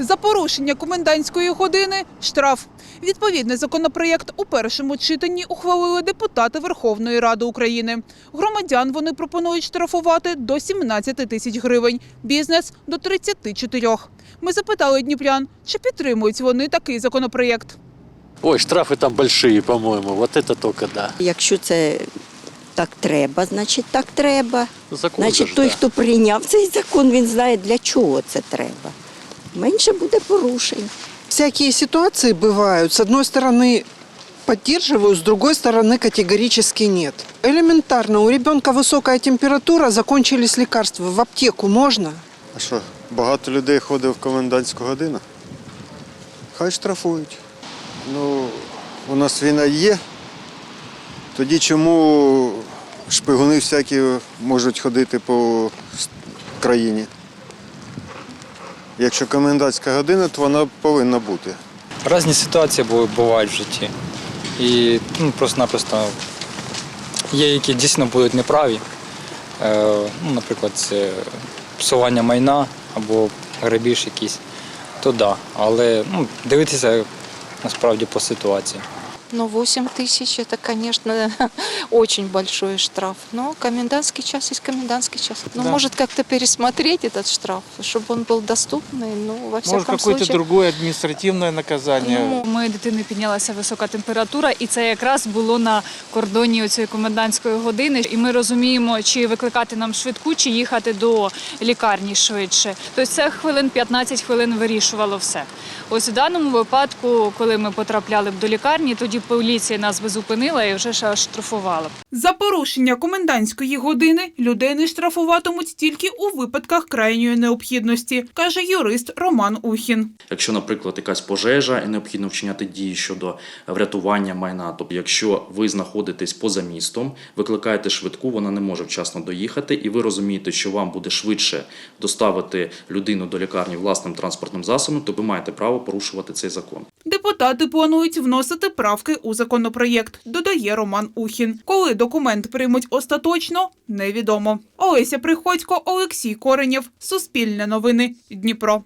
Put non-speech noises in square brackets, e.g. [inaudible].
За порушення комендантської години штраф. Відповідний законопроєкт у першому читанні ухвалили депутати Верховної Ради України. Громадян вони пропонують штрафувати до 17 тисяч гривень, бізнес – до 34. Ми запитали дніпрян, чи підтримують вони такий законопроєкт. Ой, штрафы там большие, по-моему. Вот это только да. Якщо це так треба, значить так треба. Закон Значить, же той, да. хто прийняв цей закон, він знає, для чого це треба Менше буде порушень. Всякие ситуации бывают. С одной стороны поддерживаю, с другой стороны категорически нет. Элементарно, у ребенка высокая температура, закончились лекарства. В аптеку можно? А що, багато людей ходить в комендантську годину? Хай штрафують. Ну, у нас війна є. Тоді чому шпигуни всякі можуть ходити по с- країні? Якщо комендантська година, то вона повинна бути. Різні ситуації бувають в житті. І ну, просто-напросто є, які дійсно будуть неправі. Е, ну, наприклад, це псування майна або грабіж якийсь, то да. Але ну, дивитися насправді по ситуації. Ну, 8 тысяч – это, конечно, [laughs] очень большой штраф. Но комендантский час есть комендантский час. Ну, Да. может, как-то пересмотреть этот штраф, чтобы он был доступный. Ну, во Может, всяком какое-то случае. другое административное наказание. Ну, У моєї дитини піднялася висока температура, і це якраз було на кордоні цієї комендантської години. І ми розуміємо, чи викликати нам швидку, чи їхати до лікарні швидше. Тобто це хвилин 15 хвилин вирішувало все. Ось в даному випадку, коли ми потрапляли б до лікарні, тоді поліція нас би зупинила і вже ж штрафувала. За порушення комендантської години людей не штрафуватимуть тільки у випадках крайньої необхідності, каже юрист Роман Ухін. Якщо, наприклад, якась пожежа і необхідно вчиняти дії щодо врятування майна, тобто якщо ви знаходитесь поза містом, викликаєте швидку, вона не може вчасно доїхати, і ви розумієте, що вам буде швидше доставити людину до лікарні власним транспортним засобом, то ви маєте право порушувати цей закон. Депутати планують вносити правки у законопроєкт, додає Роман Ухін. Коли документ приймуть остаточно, невідомо. Олеся Приходько, Олексій Коренєв, Суспільне новини, Дніпро.